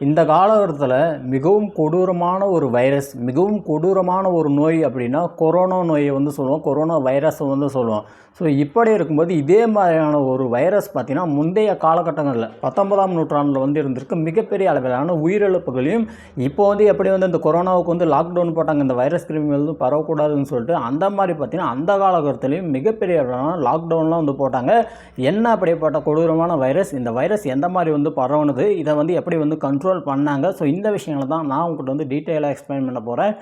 இந்த காலகட்டத்தில் மிகவும் கொடூரமான ஒரு வைரஸ் மிகவும் கொடூரமான ஒரு நோய் அப்படின்னா கொரோனா நோயை வந்து சொல்லுவோம். கொரோனா வைரஸை வந்து சொல்லுவோம். ஸோ இப்படி இருக்கும்போது இதே மாதிரியான ஒரு வைரஸ் பார்த்திங்கன்னா முந்தைய காலகட்டங்களில் பத்தொன்பதாம் நூற்றாண்டில் வந்து இருந்திருக்கு. மிகப்பெரிய அளவிலான உயிரிழப்புகளையும் இப்போ வந்து எப்படி வந்து இந்த கொரோனாவுக்கு வந்து லாக்டவுன் போட்டாங்க இந்த வைரஸ் கிருமி வந்து பரவக்கூடாதுன்னு சொல்லிட்டு அந்த மாதிரி பார்த்திங்கன்னா அந்த காலகட்டத்துலேயும் மிகப்பெரிய அளவிலான லாக்டவுன்லாம் வந்து போட்டாங்க. என்ன அப்படிப்பட்ட கொடூரமான வைரஸ் இந்த வைரஸ் எந்த மாதிரி வந்து பரவுனது இதை வந்து எப்படி வந்து கண்ட்ரோல் பண்ணாங்க. ஸோ இந்த விஷயங்களை தான் நான் உங்கள்கிட்ட வந்து டீட்டெயிலாக எக்ஸ்பிளைன் பண்ண போகிறேன்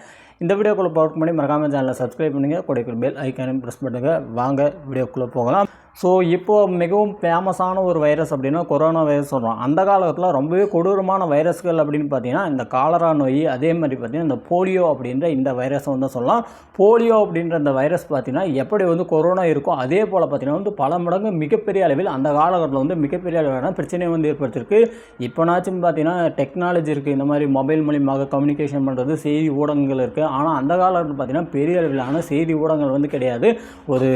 இந்த வீடியோக்குள்ளே பார்க்க முன்னாடி மறக்காமல் சேனலை சப்ஸ்கிரைப் பண்ணுங்கள் கூடிய பெல் ஐக்கானையும் ப்ரெஸ் பண்ணுங்கள் வாங்க வீடியோக்குள்ளே போகலாம். ஸோ இப்போது மிகவும் ஃபேமஸான ஒரு வைரஸ் அப்படின்னா கொரோனா வைரஸ் சொல்கிறோம் அந்த காலத்தில் ரொம்பவே கொடூரமான வைரஸ்கள் அப்படின்னு பார்த்தீங்கன்னா இந்த காலரா நோய் அதே மாதிரி பார்த்திங்கன்னா இந்த போலியோ அப்படின்ற இந்த வைரஸை வந்து சொல்லலாம். போலியோ அப்படின்ற இந்த வைரஸ் பார்த்திங்கன்னா எப்படி வந்து கொரோனா இருக்கோ அதே போல் பார்த்திங்கன்னா வந்து பல மடங்கு மிகப்பெரிய அளவில் அந்த காலகட்டத்தில் வந்து மிகப்பெரிய அளவிலான பிரச்சனையை வந்து ஏற்படுத்திருக்கு இப்போனாச்சும் பார்த்திங்கன்னா டெக்னாலஜி இருக்குது இந்த மாதிரி மொபைல் மூலியமாக கம்யூனிகேஷன் பண்ணுறது செய்தி ஊடகங்கள் இருக்குது ஆனால் அந்த காலத்தில் பார்த்திங்கன்னா பெரிய அளவிலான செய்தி ஊடகங்கள் வந்து கிடையாது. ஒரு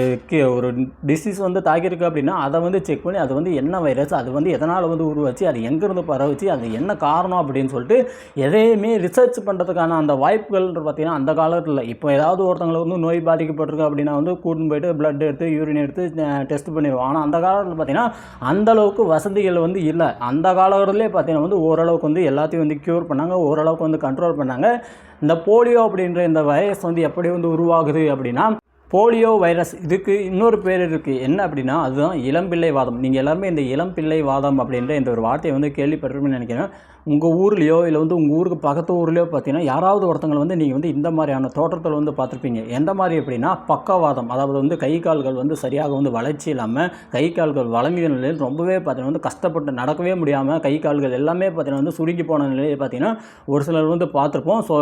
ஒரு டிசீஸ் வந்து தாக்கியிருக்கு அப்படின்னா அதை வந்து செக் பண்ணி அது வந்து என்ன வைரஸ் அது வந்து எதனால் வந்து உருவாச்சு அது எங்கேருந்து பரவுச்சு அது என்ன காரணம் அப்படின்னு சொல்லிட்டு எதையுமே ரிசர்ச் பண்ணுறதுக்கான அந்த வாய்ப்புகள் பார்த்திங்கன்னா அந்த காலத்தில் இப்போ ஏதாவது ஒருத்தங்களுக்கு வந்து நோய் பாதிக்கப்பட்டிருக்கு அப்படின்னா வந்து கூட்டின்னு போயிட்டு பிளட் எடுத்து யூரின் எடுத்து டெஸ்ட் பண்ணிடுவோம் ஆனால் அந்த காலத்தில் பார்த்திங்கன்னா அந்தளவுக்கு வசதிகள் வந்து இல்லை. அந்த காலகட்டத்திலே பார்த்தீங்கன்னா வந்து ஓரளவுக்கு வந்து எல்லாத்தையும் வந்து க்யூர் பண்ணாங்க ஓரளவுக்கு வந்து கண்ட்ரோல் பண்ணாங்க. இந்த போலியோ அப்படின்ற இந்த வைரஸ் வந்து எப்படி வந்து உருவாகுது அப்படின்னா போலியோ வைரஸ் இதுக்கு இன்னொரு பேர் இருக்குது என்ன அப்படின்னா அதுதான் இளம்பிள்ளை வாதம் நீங்கள் எல்லாருமே இந்த இளம்பிள்ளை வாதம் அப்படின்ற இந்த ஒரு வார்த்தையை வந்து கேள்விப்பட்டிருப்பீங்கன்னு நினைக்கிறேன். உங்கள் ஊர்லேயோ இல்லை வந்து உங்கள் ஊருக்கு பக்கத்து ஊர்லேயோ பார்த்தீங்கன்னா யாராவது ஒருத்தங்களை வந்து நீங்கள் வந்து இந்த மாதிரியான தோற்றத்தில் வந்து பார்த்துருப்பீங்க. எந்த மாதிரி அப்படின்னா பக்கவாதம். அதாவது வந்து கை கால்கள் வந்து சரியாக வந்து வளர்ச்சி இல்லாமல் கை கால்கள் வளர்ந்த நிலையில் ரொம்பவே பார்த்தீங்கன்னா வந்து கஷ்டப்பட்டு நடக்கவே முடியாமல் கை கால்கள் எல்லாமே பார்த்தீங்கன்னா வந்து சுருங்கி போன நிலையை பார்த்தீங்கன்னா ஒரு சிலர் வந்து பார்த்துருப்போம். ஸோ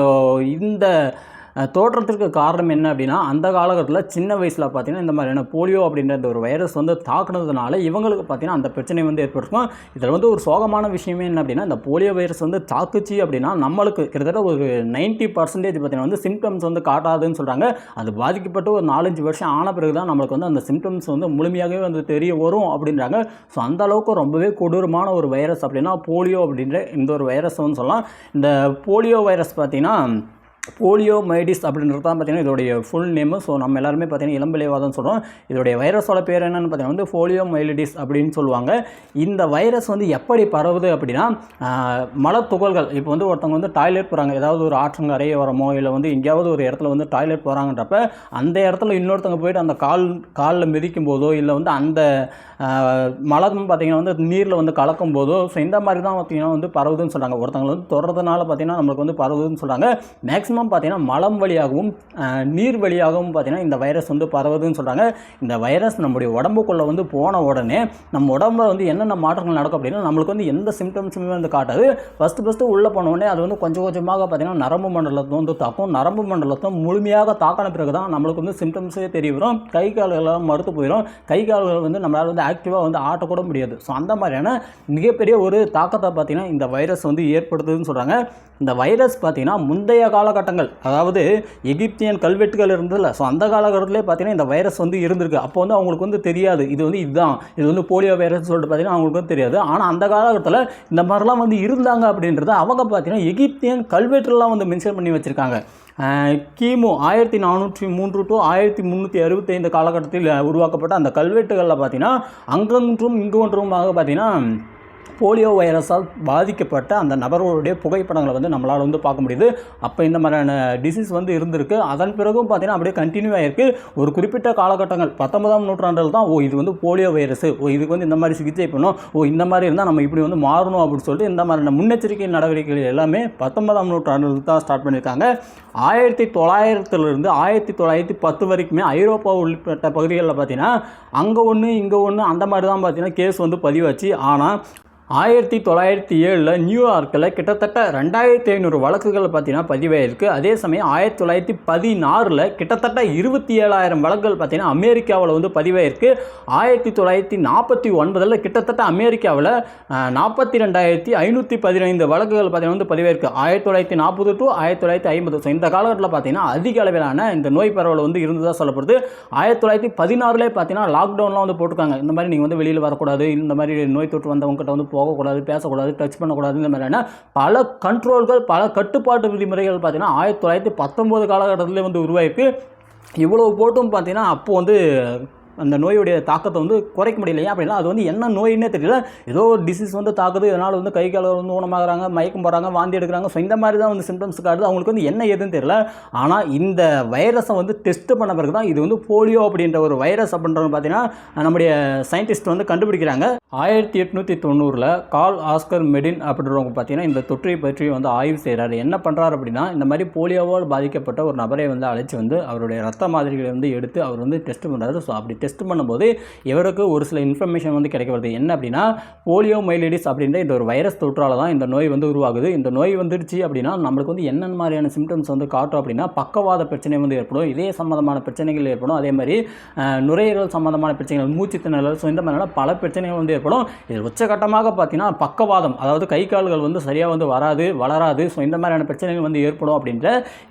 இந்த தோற்றத்திற்கு காரணம் என்ன அப்படின்னா அந்த காலகட்டத்தில் சின்ன வயசில் பார்த்தீங்கன்னா இந்த மாதிரியான போலியோ அப்படின்ற ஒரு வைரஸ் வந்து தாக்குனதுனால இவங்களுக்கு பார்த்தீங்கன்னா அந்த பிரச்சனை வந்து ஏற்பட்டிருக்கும். இதில் வந்து ஒரு சோகமான விஷயமே என்ன அப்படின்னா இந்த போலியோ வைரஸ் வந்து தாக்குச்சு அப்படின்னா நம்மளுக்கு கிட்டத்தட்ட ஒரு நைன்ட்டி பர்சன்டேஜ் பார்த்தீங்கன்னா வந்து சிம்டம்ஸ் வந்து காட்டாதுன்னு சொல்கிறாங்க அது பாதிக்கப்பட்டு ஒரு நாலஞ்சு வருஷம் ஆன பிறகு தான் நம்மளுக்கு வந்து அந்த சிம்டம்ஸ் வந்து முழுமையாகவே வந்து தெரிய வரும் அப்படின்றாங்க. ஸோ அந்த அளவுக்கு ரொம்பவே கொடூரமான ஒரு வைரஸ் அப்படின்னா போலியோ அப்படின்ற இந்த ஒரு வைரஸ் வந்து சொல்லலாம். இந்த போலியோ வைரஸ் பார்த்தீங்கன்னா போலியோ மைடிஸ் அப்படின்றது தான் பார்த்தீங்கன்னா இதோடைய ஃபுல் நேமு ஸோ நம்ம எல்லாருமே பார்த்தீங்கன்னா இளம்பிளைவாதம் சொல்கிறோம் இதோடைய வைரஸோட பேர் என்னென்னு பார்த்தீங்கன்னா வந்து போலியோ மைலிடிஸ் அப்படின்னு சொல்லுவாங்க. இந்த வைரஸ் வந்து எப்படி பரவுது அப்படின்னா மலத்துகள்கள் இப்போ வந்து ஒருத்தவங்க வந்து டாய்லெட் போகிறாங்க ஏதாவது ஒரு ஆற்றங்கரை வரமோ இல்லை வந்து எங்கேயாவது ஒரு இடத்துல வந்து டாய்லெட் போகிறாங்கன்றப்ப அந்த இடத்துல இன்னொருத்தவங்க போயிட்டு அந்த கால் காலில் மிதிக்கும் போதோ இல்லை வந்து அந்த மலம் பார்த்திங்கன்னா வந்து நீரில் வந்து கலக்கும் போதோ ஸோ இந்த மாதிரி தான் பார்த்தீங்கன்னா வந்து பரவுதுன்னு சொல்கிறாங்க ஒருத்தவங்க வந்து தொடர்றதுனால பார்த்தீங்கன்னா நம்மளுக்கு வந்து பரவுதுன்னு சொல்கிறாங்க மேக்ஸிமம் பார்த்தீங்கன்னா மலம் வழியாகவும் நீர் வழியாகவும் பார்த்தீங்கன்னா இந்த வைரஸ் வந்து பரவுதுன்னு சொல்கிறாங்க இந்த வைரஸ் நம்முடைய உடம்புக்குள்ளே வந்து போன உடனே நம்ம உடம்புல வந்து என்னென்ன மாற்றங்கள் நடக்கும் அப்படின்னா நம்மளுக்கு வந்து எந்த சிம்டம்ஸுமே வந்து காட்டாது. ஃபஸ்ட்டு ஃபஸ்ட்டு உள்ளே போன உடனே அது வந்து கொஞ்சம் கொஞ்சமாக பார்த்திங்கன்னா நரம்பு மண்டலத்தை வந்து தாக்கும். நரம்பு மண்டலத்தை முழுமையாக தாக்கின பிறகு தான் நம்மளுக்கு வந்து சிம்டம்ஸே தெரிய வரும். கை கால்களெல்லாம் மறுத்து போயிடும் கை கால்கள் வந்து நம்மளால் வந்து ஆக்டிவாக வந்து ஆட்டக்கூட முடியாது. ஸோ அந்த மாதிரியான மிகப்பெரிய ஒரு தாக்கத்தை பார்த்தீங்கன்னா இந்த வைரஸ் வந்து ஏற்படுத்துதுன்னு சொல்கிறாங்க இந்த வைரஸ் பார்த்தீங்கன்னா முந்தைய காலகட்டம் காலகட்டங்கள் அதாவது எகிப்தியன் கல்வெட்டுகள் இருந்ததில்ல ஸோ அந்த காலகட்டத்திலே பார்த்தீங்கன்னா இந்த வைரஸ் வந்து இருந்திருக்கு. அப்போ வந்து அவங்களுக்கு வந்து தெரியாது. இது வந்து இதுதான். இது வந்து போலியோ வைரஸ் சொல்லிட்டு பார்த்தீங்கன்னா அவங்களுக்கு வந்து தெரியாது. ஆனால் அந்த காலகட்டத்தில் இந்த மாதிரிலாம் வந்து இருந்தாங்க அப்படின்றத அவங்க பார்த்தீங்கன்னா எகிப்தியன் கல்வெட்டுலாம் வந்து மென்ஷன் பண்ணி வச்சுருக்காங்க. கிமு ஆயிரத்தி நானூற்றி மூன்று டு ஆயிரத்தி முந்நூற்றி அறுபத்தைந்து காலகட்டத்தில் உருவாக்கப்பட்ட அந்த கல்வெட்டுகளில் பார்த்தீங்கன்னா அங்கொன்றும் இங்கொன்றுமாக பார்த்தீங்கன்னா போலியோ வைரஸால் பாதிக்கப்பட்ட அந்த நபர்களுடைய புகைப்படங்களை வந்து நம்மளால் வந்து பார்க்க முடியுது. அப்போ இந்த மாதிரியான டிசீஸ் வந்து இருந்திருக்கு. அதன் பிறகும் பார்த்தீங்கன்னா அப்படியே கண்டினியூ ஆகிருக்கு ஒரு குறிப்பிட்ட காலகட்டங்கள் பத்தொன்பதாம் நூற்றாண்டில் தான் ஓ இது வந்து போலியோ வைரஸ் ஓ இதுக்கு வந்து இந்த மாதிரி சிகிச்சை பண்ணும் ஓ இந்த மாதிரி இருந்தால் நம்ம இப்படி வந்து மாறணும் அப்படின்னு சொல்லிட்டு இந்த மாதிரியான முன்னெச்சரிக்கை நடவடிக்கைகள் எல்லாமே பத்தொன்பதாம் நூற்றாண்டில் தான் ஸ்டார்ட் பண்ணியிருக்காங்க. ஆயிரத்தி தொள்ளாயிரத்துலேருந்து ஆயிரத்தி தொள்ளாயிரத்தி பத்து வரைக்குமே ஐரோப்பா உள்ளிட்ட பகுதிகளில் பார்த்தீங்கன்னா அங்கே ஒன்று இங்கே ஒன்று அந்த மாதிரி தான் பார்த்தீங்கன்னா கேஸ் வந்து பதிவாச்சு. ஆனால் ஆயிரத்தி தொள்ளாயிரத்தி ஏழில் நியூயார்க்கில் கிட்டத்தட்ட ரெண்டாயிரத்தி ஐநூறு வழக்குகள் பார்த்தீங்கன்னா பதிவாயிருக்கு. அதே சமயம் ஆயிரத்தி தொள்ளாயிரத்தி பதினாறில் கிட்டத்தட்ட இருபத்தி ஏழாயிரம் வழக்குகள் பார்த்தீங்கன்னா அமெரிக்காவில் வந்து பதிவாயிருக்கு. ஆயிரத்தி தொள்ளாயிரத்தி நாற்பத்தி ஒன்பதில் கிட்டத்தட்ட அமெரிக்காவில் நாற்பத்தி ரெண்டாயிரத்தி ஐநூற்றி பதினைந்து வழக்குகள் பார்த்தீங்கன்னா வந்து பதிவாயிருக்கு. ஆயிரத்தி தொள்ளாயிரத்தி நாற்பது டு ஆயிரத்தி தொள்ளாயிரத்தி ஐம்பது. ஸோ இந்த காலகட்டத்தில் பார்த்தீங்கன்னா அதிக அளவிலான இந்த நோய் பரவல் வந்து இருந்ததாக சொல்லப்படுது. ஆயிரத்தி தொள்ளாயிரத்தி பதினாறுலேயே பார்த்தீங்கன்னா லாக்டவுன்லாம் வந்து போட்டிருக்காங்க. இந்த மாதிரி நீங்கள் வந்து வெளியில் வரக்கூடாது. இந்த மாதிரி நோய் தொற்று வந்தவங்ககிட்ட வந்து போகக்கூடாது பேசக்கூடாது டச் பண்ணக்கூடாது இந்த மாதிரியான பல கண்ட்ரோல்கள் பல கட்டுப்பாட்டு விதிமுறைகள் பார்த்திங்கன்னா ஆயிரத்தி தொள்ளாயிரத்தி பத்தொம்போது காலகட்டத்திலே வந்து உருவாயிருக்கு. இவ்வளவு போட்டும் பார்த்தீங்கன்னா அப்போது வந்து அந்த நோயுடைய தாக்கத்தை வந்து குறைக்க முடியலையா அப்படின்னா அது வந்து என்ன நோயின்னே தெரியல. ஏதோ ஒரு டிசீஸ் வந்து தாக்குது இதனால் வந்து கை கால வந்து ஊனமாகறாங்க மயக்கம் போகிறாங்க வாந்தி எடுக்கிறாங்க. ஸோ இந்த மாதிரி தான் வந்து சிம்டம்ஸ் காட்டுது. அவங்களுக்கு வந்து என்ன ஏதுன்னு தெரியல. ஆனால் இந்த வைரஸை வந்து டெஸ்ட் பண்ண பிறகு தான் இது வந்து போலியோ அப்படின்ற ஒரு வைரஸ் அப்படின்றது பார்த்தீங்கன்னா நம்முடைய சயின்டிஸ்ட் வந்து கண்டுபிடிக்கிறாங்க. ஆயிரத்தி எட்நூற்றி தொண்ணூறில் கால் ஆஸ்கர் மெடின் அப்படின்றவங்க பார்த்தீங்கன்னா இந்த தொற்றை பற்றி வந்து ஆய்வு செய்கிறாரு என்ன பண்ணுறாரு அப்படின்னா இந்த மாதிரி போலியோவால் பாதிக்கப்பட்ட ஒரு நபரை வந்து அழைச்சி வந்து அவருடைய ரத்த மாதிரிகளை வந்து எடுத்து அவர் வந்து டெஸ்ட் பண்ணுறாரு ஸோ அப்படி டெஸ்ட் பண்ணும்போது இவருக்கு ஒரு சில இன்ஃபர்மேஷன் வந்து கிடைக்க வருது. என்ன அப்படின்னா போலியோ மைலிடிஸ் அப்படின்ற இந்த ஒரு வைரஸ் தொற்றால் தான் இந்த நோய் வந்து உருவாகுது. இந்த நோய் வந்துருச்சு அப்படின்னா நம்மளுக்கு வந்து என்னென்ன மாதிரியான சிம்டம்ஸ் வந்து காட்டும் அப்படின்னா பக்கவாத பிரச்சனை வந்து ஏற்படும். இதே சம்மந்தமான பிரச்சனைகள் ஏற்படும். அதே மாதிரி நுரையீரல் சம்மந்தமான பிரச்சனைகள் மூச்சு திணறல் ஸோ இந்த மாதிரியான பல பிரச்சனைகள் வந்து ஏற்படும். இது உச்சகட்டமாக பார்த்தீங்கன்னா பக்கவாதம் அதாவது கை கால்கள் வந்து சரியாக வந்து வராது வளராது. ஸோ இந்த மாதிரியான பிரச்சனைகள் வந்து ஏற்படும் அப்படின்ற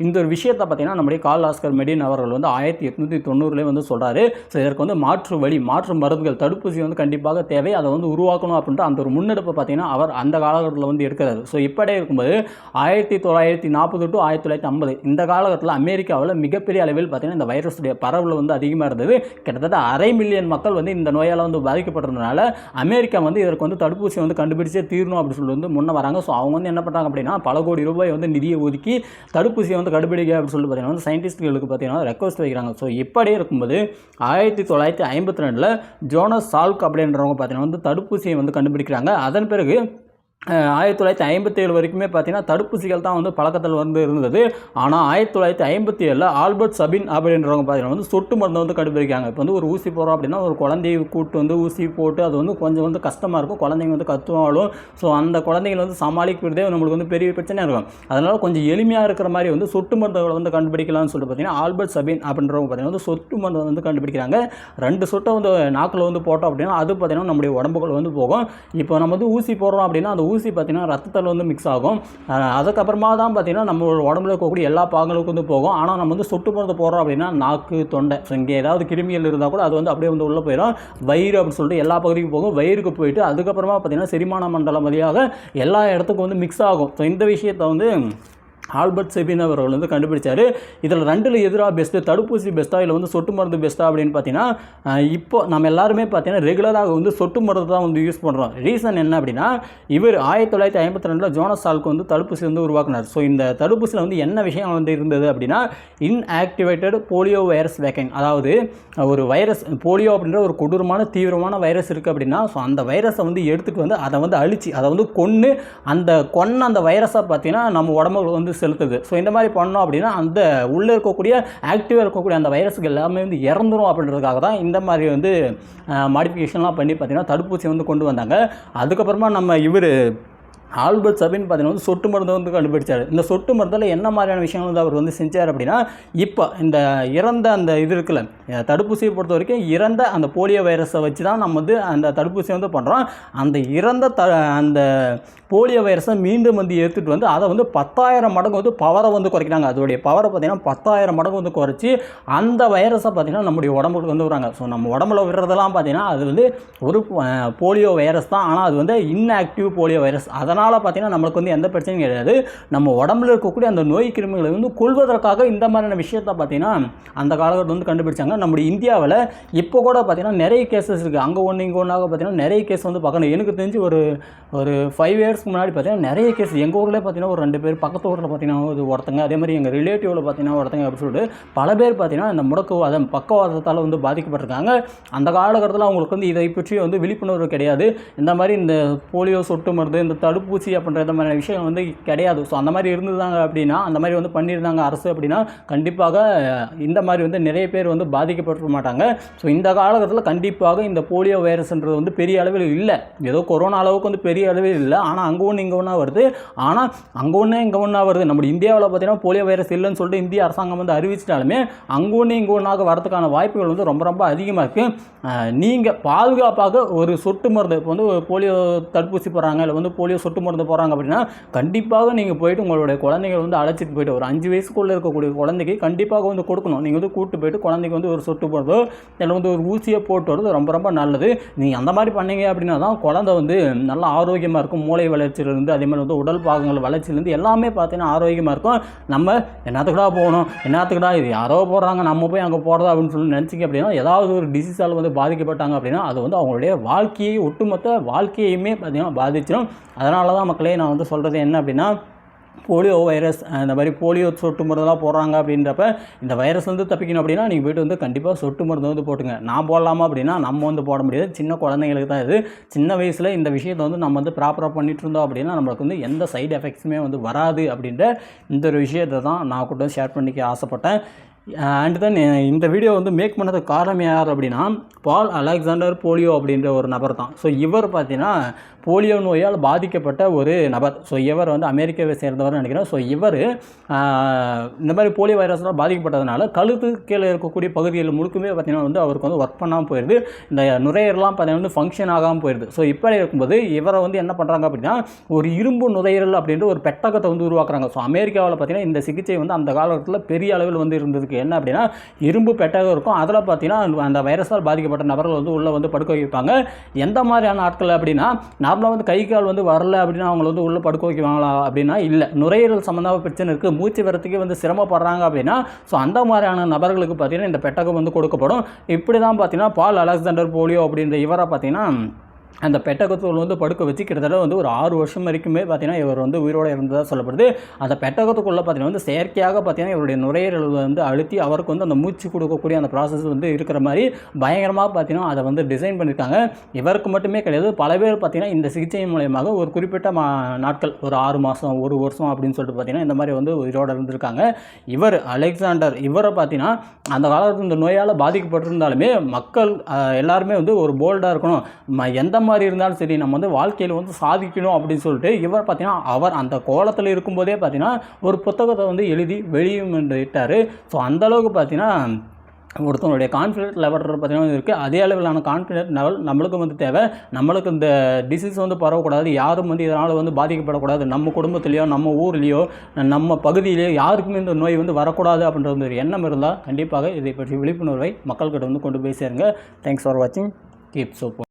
இந்த ஒரு விஷயத்தை பார்த்தீங்கன்னா நம்முடைய கால் ஆஸ்கர் மெடின் அவர்கள் வந்து ஆயிரத்தி எட்நூற்றி தொண்ணூறுலேயே வந்து சொல்கிறாரு ஸோ இதற்கு வந்து மாற்று வழி மாற்று மருந்துகள் தடுப்பூசி வந்து கண்டிப்பாக தேவை. அதை வந்து உருவாக்கணும் அப்படின்ற அந்த ஒரு முன்னெடுப்பை பார்த்தீங்கன்னா அவர் அந்த காலகட்டத்தில் வந்து எடுக்கிறாரு. ஸோ இப்படியே இருக்கும்போது ஆயிரத்தி தொள்ளாயிரத்தி நாற்பது டு ஆயிரத்தி தொள்ளாயிரத்தி ஐம்பது இந்த காலகட்டத்தில் அமெரிக்காவில் மிகப்பெரிய அளவில் பார்த்தீங்கன்னா இந்த வைரஸுடைய பரவல் வந்து அதிகமாக இருந்தது. கிட்டத்தட்ட அரை மில்லியன் மக்கள் வந்து இந்த நோயால் வந்து பாதிக்கப்பட்டிருந்தனால அமெரிக்கா வந்து இதற்கு வந்து தடுப்பூசி வந்து கண்டுபிடிச்சே தீரணும் அப்படின்னு சொல்லி வந்து முன்ன வராங்க. ஸோ அவங்க வந்து என்ன பண்ணுறாங்க அப்படின்னா பல கோடி ரூபாய் வந்து நிதியை ஒதுக்கி தடுப்பூசியை வந்து கண்டுபிடிக்க அப்படின்னு சொல்லி பார்த்தீங்கன்னா வந்து சயின்டிஸ்ட்களுக்கு பார்த்தீங்கன்னா ரெக்வஸ்ட் வைக்கிறாங்க. ஸோ இப்படியே இருக்கும்போது ஆயிரத்தி தொள்ளாயிரத்தி ஐம்பத்தி ரெண்டில் ஜோனஸ் சால்க் அப்படின்றவங்க பார்த்தீங்கன்னா வந்து தடுப்பூசியை வந்து கண்டுபிடிக்கிறாங்க. அதன் பிறகு ஆயிரத்தி தொள்ளாயிரத்தி ஐம்பத்தி ஏழு வரைக்குமே பார்த்தீங்கன்னா தடுப்பூசிகள் தான் வந்து பழக்கத்தில் வந்து இருந்தது. ஆனால் ஆயிரத்தி தொள்ளாயிரத்தி ஐம்பத்தி ஏழில் ஆல்பர்ட் சபின் அப்படின்றவங்க பார்த்தீங்கன்னா வந்து சொட்டு மருந்து வந்து கண்டுபிடிக்காங்க இப்போ வந்து ஒரு ஊசி போடுறோம் அப்படின்னா ஒரு குழந்தையை கூட்டு வந்து ஊசி போட்டு அது வந்து கொஞ்சம் வந்து கஷ்டமாக இருக்கும். குழந்தைங்க வந்து கத்துவாலும். ஸோ அந்த குழந்தைங்களை வந்து சமாளிக்கிறதே நம்மளுக்கு வந்து பெரிய பிரச்சனையாக இருக்கும். அதனால் கொஞ்சம் எளிமையாக இருக்கிற மாதிரி வந்து சொட்டு மருந்துகளை வந்து கண்டுபிடிக்கலாம்னு சொல்லிட்டு பார்த்தீங்கன்னா ஆல்பர்ட் சபின் அப்படின்றவங்க பார்த்தீங்கன்னா வந்து சொட்டு மருந்து வந்து கண்டுபிடிக்கிறாங்க. ரெண்டு சொட்டை வந்து நாக்கில் வந்து போட்டோம் அப்படின்னா அது பார்த்தீங்கன்னா நம்முடைய உடம்புக்குள்ள வந்து போகும். இப்போ நம்ம வந்து ஊசி போடுறோம் அப்படின்னா அந்த ஊசி பார்த்தீங்கன்னா ரத்தத்தில் வந்து மிக்ஸ் ஆகும். அதுக்கப்புறமா தான் பார்த்தீங்கன்னா நம்மளோட உடம்புல இருக்கக்கூடிய எல்லா பாகங்களுக்கும் வந்து போகும். ஆனால் நம்ம வந்து சொட்டு மருந்து போடுறோம் அப்படின்னா நாக்கு தொண்டை ஸோ இங்கே ஏதாவது கிருமிகள் இருந்தால் கூட அது வந்து அப்படியே வந்து உள்ளே போயிடும். வயிறு அப்படின்னு சொல்லிட்டு எல்லா பகுதிக்கும் போகும். வயிறுக்கு போயிட்டு அதுக்கப்புறமா பார்த்தீங்கன்னா செரிமான மண்டலம் வழியாக எல்லா இடத்துக்கும் வந்து மிக்ஸ் ஆகும். ஸோ இந்த விஷயத்தை வந்து ஆல்பர்ட் செபின் அவர்கள் வந்து கண்டுபிடிச்சார். இதில் ரெண்டில் எதிராக பெஸ்ட்டு தடுப்பூசி பெஸ்ட்டாக இல்லை வந்து சொட்டு மருந்து பெஸ்ட்டாக அப்படின்னு பார்த்தீங்கன்னா இப்போ நம்ம எல்லாருமே பார்த்தீங்கன்னா ரெகுலராக வந்து சொட்டு மருந்து தான் வந்து யூஸ் பண்ணுறோம் ரீசன் என்ன அப்படின்னா இவர் ஆயிரத்தி தொள்ளாயிரத்தி ஐம்பத்தி ரெண்டில் ஜோனஸ் சால்க்கு வந்து தடுப்பூசி வந்து உருவாக்குனார். ஸோ இந்த தடுப்பூசியில் வந்து என்ன விஷயம் வந்து இருந்தது அப்படின்னா இன்ஆக்டிவேட்டட் போலியோ வைரஸ் வேக்கன் அதாவது ஒரு வைரஸ் போலியோ அப்படின்ற ஒரு கொடூரமான தீவிரமான வைரஸ் இருக்குது அப்படின்னா ஸோ அந்த வைரஸை வந்து எடுத்துகிட்டு வந்து அதை வந்து அழிச்சு அதை வந்து கொன்று அந்த கொன்ன அந்த வைரஸை பார்த்தீங்கன்னா நம்ம உடம்புல வந்து செலுத்துது. ஸோ இந்த மாதிரி பண்ணோம் அப்படின்னா அந்த உள்ளே இருக்கக்கூடிய ஆக்டிவாக இருக்கக்கூடிய அந்த வைரஸ்கள் எல்லாமே வந்து இறந்துரும் அப்படின்றதுக்காக தான் இந்த மாதிரி வந்து மாடிஃபிகேஷன்லாம் பண்ணி பார்த்தீங்கன்னா தடுப்பூசி வந்து கொண்டு வந்தாங்க. அதுக்கப்புறமா நம்ம இவர் ஆல்பர்ட் சபின் பார்த்தீங்கன்னா வந்து சொட்டு மருந்து வந்து கண்டுபிடிச்சார். இந்த சொட்டு மருந்தில் என்ன மாதிரியான விஷயங்கள் வந்து அவர் வந்து செஞ்சார் அப்படின்னா இப்போ இந்த இறந்த அந்த இது இருக்குல்ல தடுப்பூசியை பொறுத்த வரைக்கும் இறந்த அந்த போலியோ வைரஸை வச்சு தான் நம்ம வந்து அந்த தடுப்பூசியை வந்து பண்ணுறோம் அந்த இறந்த த அந்த போலியோ வைரஸை மீண்டும் வந்து எடுத்துகிட்டு வந்து அதை வந்து பத்தாயிரம் மடங்கு வந்து பவரை வந்து குறைக்கிறாங்க. அதோடைய பவரை பார்த்தீங்கன்னா பத்தாயிரம் மடங்கு வந்து குறைச்சி அந்த வைரஸை பார்த்தீங்கன்னா நம்முடைய உடம்புக்கு வந்து வராங்க ஸோ நம்ம உடம்புல விடுறதெல்லாம் பார்த்தீங்கன்னா அது வந்து ஒரு போலியோ வைரஸ் தான். ஆனால் அது வந்து இன்ஆக்டிவ் போலியோ வைரஸ். அதனால் பார்த்தீங்கன்னா நம்மளுக்கு வந்து எந்த பிரச்சனையும் கிடையாது. நம்ம உடம்புல இருக்கக்கூடிய அந்த நோய் கிருமிகளை வந்து கொள்வதற்காக இந்த மாதிரியான விஷயத்தை பார்த்தீங்கன்னா அந்த காலகட்டத்தில் வந்து கண்டுபிடிச்சாங்க. நம்முடைய இந்தியாவில் இப்போ கூட பார்த்திங்கன்னா நிறைய கேசஸ் இருக்குது அங்கே ஒன்று இங்கே ஒன்றாக பார்த்தீங்கன்னா நிறைய கேஸ் வந்து பார்க்கணும். எனக்கு தெரிஞ்சு ஒரு ஒரு ஃபைவ் இயர்ஸ் இயர்ஸ்க்கு முன்னாடி பார்த்தீங்கன்னா நிறைய கேஸ். எங்கள் ஊரில் பார்த்தீங்கன்னா ஒரு ரெண்டு பேர் பக்கத்து ஊரில் பார்த்தீங்கன்னா ஒரு ஒருத்தங்க அதே மாதிரி எங்கள் ரிலேட்டிவில் பார்த்தீங்கன்னா ஒருத்தங்க அப்படின்னு சொல்லிட்டு பல பேர் பார்த்தீங்கன்னா இந்த முடக்குவாதம் பக்கவாதத்தால் வந்து பாதிக்கப்பட்டிருக்காங்க. அந்த காலகட்டத்தில் அவங்களுக்கு வந்து இதை பற்றி வந்து விழிப்புணர்வு கிடையாது. இந்த மாதிரி இந்த போலியோ சொட்டு மருந்து இந்த தடுப்பூசி அப்படின்ற அப்படின்ற மாதிரி விஷயம் வந்து கிடையாது. ஸோ அந்த மாதிரி இருந்திருந்தாங்க அப்படின்னா அந்த மாதிரி வந்து பண்ணியிருந்தாங்க அரசு அப்படின்னா கண்டிப்பாக இந்த மாதிரி வந்து நிறைய பேர் வந்து பாதிக்கப்பட்டிருக்க மாட்டாங்க. ஸோ இந்த காலகட்டத்தில் கண்டிப்பாக இந்த போலியோ வைரஸ்ன்றது வந்து பெரிய அளவில் இல்லை. ஏதோ கொரோனா அளவுக்கு வந்து பெரிய அளவில் இல்லை. ஆனால் அங்கே ஒன்று இங்கே ஒன்றா வருது. ஆனால் அங்கே ஒன்று இங்கே ஒன்றா வருது. நம்ம இந்தியாவில் பார்த்தீங்கன்னா போலியோ வைரஸ் இல்லைன்னு சொல்லிட்டு இந்திய அரசாங்கம் வந்து அறிவிச்சிட்டாலுமே அங்கே ஒன்று இங்கே ஒன்றாக வரதுக்கான வாய்ப்புகள் வந்து ரொம்ப ரொம்ப அதிகமாக இருக்குது நீங்கள் பாதுகாப்பாக ஒரு சொட்டு மருந்து இப்போ வந்து போலியோ தடுப்பூசி போடுறாங்க இல்லை வந்து போலியோ சொட்டு மருந்து போகிறாங்க அப்படின்னா கண்டிப்பாக நீங்கள் போயிட்டு உங்களுடைய குழந்தைகள் வந்து அழைச்சிட்டு போயிட்டு ஒரு அஞ்சு வயசுக்குள்ளே இருக்கக்கூடிய குழந்தைக்கு கண்டிப்பாக வந்து கொடுக்கணும். நீங்கள் வந்து கூப்பிட்டு போயிட்டு குழந்தைக்கு வந்து ஒரு சொட்டு போடுறதோ இல்லை வந்து ஒரு ஊசியை போட்டு வரது ரொம்ப ரொம்ப நல்லது. நீங்கள் அந்த மாதிரி பண்ணீங்க அப்படின்னா தான் குழந்தை வந்து நல்லா ஆரோக்கியமாக இருக்கும் மூளை வளர்ச்சியிலேருந்து அதே மாதிரி வந்து உடல் பாகங்கள் வளர்ச்சியிலேருந்து எல்லாமே பார்த்தீங்கன்னா ஆரோக்கியமாக இருக்கும். நம்ம என்னத்துக்குடா போகணும்? என்னத்துக்குடா இது? யாரோ போடுறாங்க நம்ம போய் அங்கே போகிறதா அப்படின்னு சொல்லி நினச்சிக்க அப்படின்னா ஏதாவது ஒரு டிசீஸால் வந்து பாதிக்கப்பட்டாங்க அப்படின்னா அது வந்து அவங்களுடைய வாழ்க்கையை ஒட்டுமொத்த வாழ்க்கையுமே பார்த்தீங்கன்னா பாதிச்சிடும் அதனால தான் மக்களே நான் வந்து சொல்கிறது என்ன அப்படின்னா போலியோ வைரஸ் இந்த மாதிரி போலியோ சொட்டு மருந்தெல்லாம் போடுறாங்க அப்படின்றப்ப இந்த வைரஸ் வந்து தப்பிக்கணும் அப்படின்னா நீங்கள் போய்ட்டு வந்து கண்டிப்பாக சொட்டு மருந்து வந்து போட்டுங்க. நான் போடலாமா அப்படின்னா நம்ம வந்து போட முடியாது. சின்ன குழந்தைங்களுக்கு தான் இது. சின்ன வயசில் இந்த விஷயத்தை வந்து நம்ம வந்து ப்ராப்பராக பண்ணிட்டு இருந்தோம் அப்படின்னா நம்மளுக்கு வந்து எந்த சைடு எஃபெக்ட்ஸுமே வந்து வராது அப்படின்ற இந்த ஒரு விஷயத்தை தான் நான் கூட ஷேர் பண்ணிக்க ஆசைப்பட்டேன். அண்ட் தென் eh, இந்த வீடியோ வந்து மேக் பண்ணதுக்கு காரணம் யார் அப்படின்னா பால் அலெக்சாண்டர் போலியோ அப்படின்ற ஒரு நபர் தான். ஸோ இவர் பார்த்தீங்கன்னா போலியோ நோயால் பாதிக்கப்பட்ட ஒரு நபர். ஸோ இவர் வந்து அமெரிக்காவை சேர்ந்தவர் நினைக்கிறேன். ஸோ இவர் இந்த மாதிரி போலியோ வைரஸ்லாம் பாதிக்கப்பட்டதுனால கழுத்து கீழே இருக்கக்கூடிய பகுதிகள் முழுக்குமே பார்த்தீங்கன்னா வந்து அவருக்கு வந்து ஒர்க் பண்ணாமல் போயிடுது இந்த நுரையீரலாம் பார்த்தீங்கன்னா வந்து ஃபங்க்ஷன் ஆகாமல் போயிடுது ஸோ இப்படி இருக்கும்போது இவரை வந்து என்ன பண்ணுறாங்க அப்படின்னா ஒரு இரும்பு நுரையீரல் அப்படின்ற ஒரு பெட்டகத்தை வந்து உருவாக்குறாங்க. ஸோ அமெரிக்காவில் பார்த்தீங்கன்னா இந்த சிகிச்சை வந்து அந்த காலகட்டத்தில் பெரிய அளவில் வந்து இருக்குது என்ன அப்படின்னா இரும்பு பெட்டகம் இருக்கும். அதில் பார்த்தீங்கன்னா அந்த வைரஸால் பாதிக்கப்பட்ட நபர்கள் வந்து உள்ளே வந்து படுக்க வைப்பாங்க. எந்த மாதிரியான ஆட்கள் அப்படின்னா நார்மலாக வந்து கை கால் வந்து வரல அப்படின்னா அவங்கள வந்து உள்ளே படுக்க வைக்குவாங்களா அப்படின்னா இல்லை. நுரையீரல் சம்மந்தமாக பிரச்சனை இருக்குது மூச்சு வரத்துக்கே வந்து சிரமப்படுறாங்க அப்படின்னா ஸோ அந்த மாதிரியான நபர்களுக்கு பார்த்தீங்கன்னா இந்த பெட்டகம் வந்து கொடுக்கப்படும். இப்படி தான் பார்த்தீங்கன்னா பால் அலெக்சாண்டர் போலியோ அப்படின்ற இவரை பார்த்தீங்கன்னா அந்த பெட்டகத்தூள் வந்து படுக்க வச்சு கிட்டத்தட்ட வந்து ஒரு ஆறு வருஷம் வரைக்குமே பார்த்தீங்கன்னா இவர் வந்து உயிரோடு இருந்ததாக சொல்லப்படுது. அந்த பெட்டகத்துக்குள்ளே பார்த்தீங்கன்னா வந்து செயற்கையாக பார்த்தீங்கன்னா இவருடைய நுரையீரல் வந்து அழுத்தி அவருக்கு வந்து அந்த மூச்சு கொடுக்கக்கூடிய அந்த ப்ராசஸ் வந்து இருக்கிற மாதிரி பயங்கரமாக பார்த்தீங்கன்னா அதை வந்து டிசைன் பண்ணியிருக்காங்க. இவருக்கு மட்டுமே கிடையாது. பல பேர் பார்த்தீங்கன்னா இந்த சிகிச்சை மூலயமாக ஒரு குறிப்பிட்ட மா நாட்கள் ஒரு ஆறு மாதம் ஒரு வருஷம் அப்படின்னு சொல்லிட்டு பார்த்தீங்கன்னா இந்த மாதிரி வந்து உயிரோடு இருந்திருக்காங்க. இவர் அலெக்சாண்டர் இவரை பார்த்தீங்கன்னா அந்த காலத்தில் இந்த நோயால் பாதிக்கப்பட்டிருந்தாலுமே மக்கள் எல்லாருமே வந்து ஒரு போல்டாக இருக்கணும். ம- எந்த மாதிரி இருந்தாலும் சரி நம்ம வந்து வாழ்க்கையில் வந்து சாதிக்கணும் அப்படின்னு சொல்லிட்டு இவர் பார்த்தீங்கன்னா அவர் அந்த கோலத்தில் இருக்கும்போதே பார்த்தீங்கன்னா ஒரு புத்தகத்தை வந்து எழுதி வெளியும் இட்டார் ஸோ அந்தளவுக்கு பார்த்தீங்கன்னா ஒருத்தவங்களுடைய கான்ஃபிடென்ட் லெவல் பார்த்தீங்கன்னா இருக்குது அதே அளவிலான கான்ஃபிடென்ட் லெவல் நம்மளுக்கு வந்து தேவை. நம்மளுக்கு இந்த டிசீஸ் வந்து பரவக்கூடாது. யாரும் வந்து இதனால் வந்து பாதிக்கப்படக்கூடாது. நம்ம குடும்பத்துலேயோ நம்ம ஊர்லேயோ நம்ம பகுதியிலேயோ யாருக்குமே இந்த நோய் வந்து வரக்கூடாது அப்படின்ற ஒரு எண்ணம் இருந்தால் கண்டிப்பாக இதை பற்றி விழிப்புணர்வை மக்கள்கிட்ட வந்து கொண்டு போய் சேருங்க. தேங்க்ஸ் ஃபார் வாட்சிங் கீப் சோப்போ